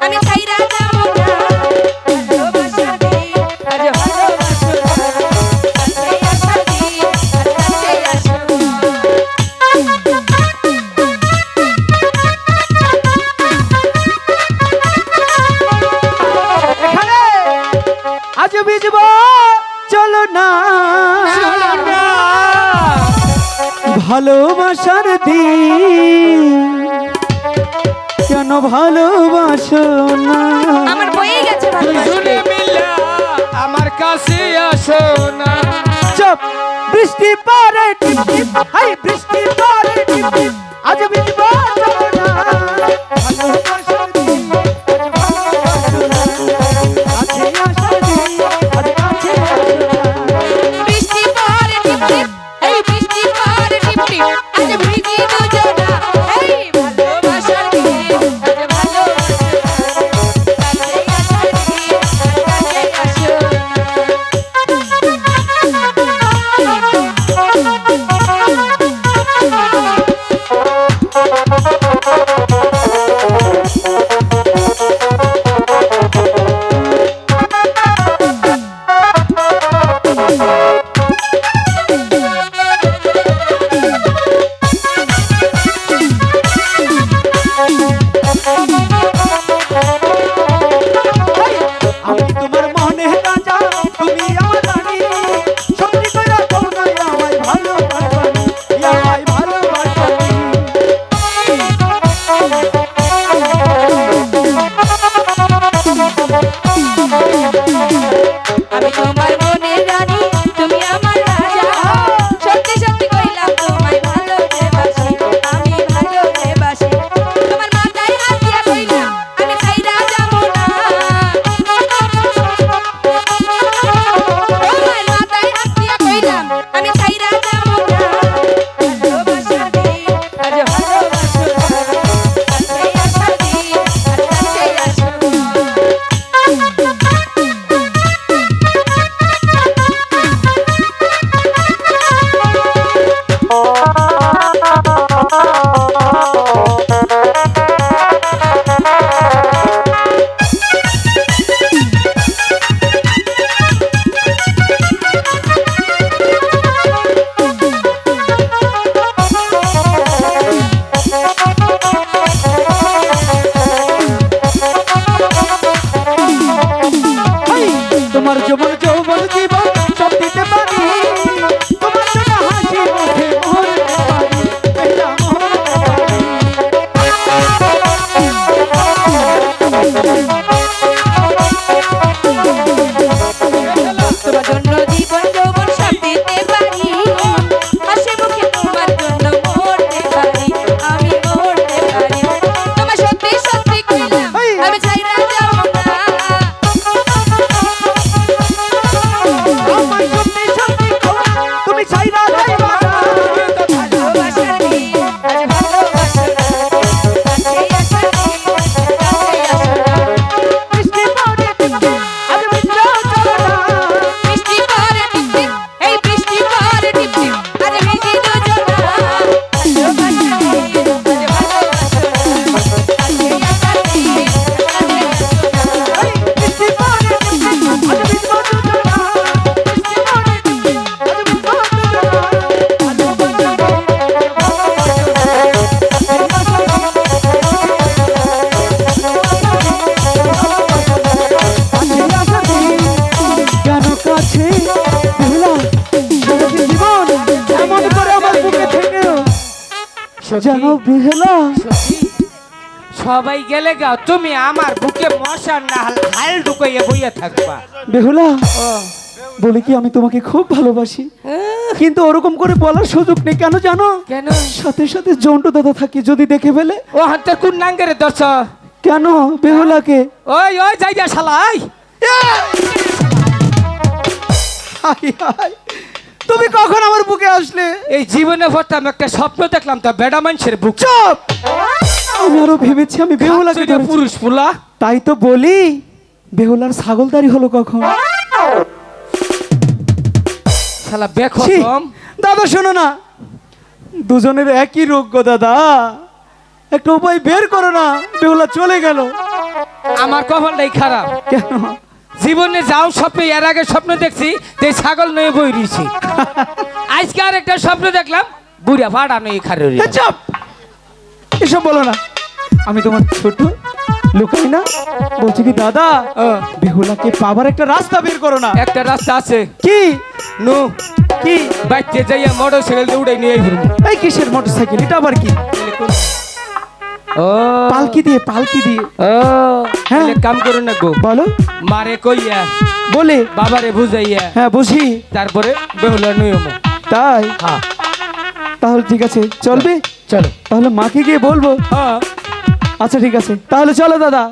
আমি ছাইরা যাব আজ বিজব চলো না। ভালোবাসার দিন। কেন ভালোবাসো না? আমার বয়ে গেছে ভালোবাসা। দুজনে মিলা আমার কাছে আসো না। চুপ বৃষ্টি পরে আমি তোমার বেহুলা? সবাই গেলে গা তুমি আমার বুকে মশার না হাল ঢুকাইয়া বইয়া থাকবা। বেহুলা বলে কি আমি তোমাকে খুব ভালোবাসি? কিন্তু ওরকম করে বলার সুযোগ নেই কেন জানো? কেন? সাথে সাথে জন্টু দাদা থাকি যদি দেখে ফেলে। ও হাতে কোন নাঙ্গেরে দর্শ কেন বেহুলাকে? ওই ওই যাই যাইয়া শালাই হাই হাই তুমি কখন আমার বুকে আসলে? এই জীবনে প্রথম একটা স্বপ্ন দেখলাম তা বেড়া মানুষের বুক। চুপ! আমি আরও ভেবেছি আমি বেহুলাকে খাচ্ছরে ধরেছি। পুরুষ পুলা। তাই তো বলি বেহুলার ছাগলদারি হলো কখন। শালা বেখ দাদা শোনো না। দুজনের একই রোগ গো দাদা। একটা উপায় বের করো না বেহুলা চলে গেল। আমার কপালটাই খারাপ। কেন? জীবনে যাও স্বপ্নে এর আগে স্বপ্ন দেখছি যে ছাগল নয়ে বই রইছি আজকে আর একটা স্বপ্ন দেখলাম বুড়া ভাড়া নয়ে খারে চাপ! এসব বলো না। আমি তোমার ছোট লুকাই না। বলছি কি দাদা বেহুলাকে পাবার একটা রাস্তা বের করো না। একটা রাস্তা আছে। কি? নু। কি? বাইতে যাইয়া মোটর সাইকেল দিয়ে উড়াই নিয়ে এই কিসের মোটরসাইকেল এটা আবার কি? পালকি দিয়ে পালকি দিয়ে। ও। হ্যাঁ। কাম করুন না গো। বলো। মারে কইয়া। বলে। বাবারে বুঝাইয়া। হ্যাঁ বুঝি। তারপরে বেহুলা নিয়ম। তাই? হ্যাঁ। তাহলে ঠিক আছে। চলবে? চলো। তাহলে মাকে গিয়ে বলব। হ্যাঁ। আচ্ছা ঠিক আছে। তাহলে চলো দাদা।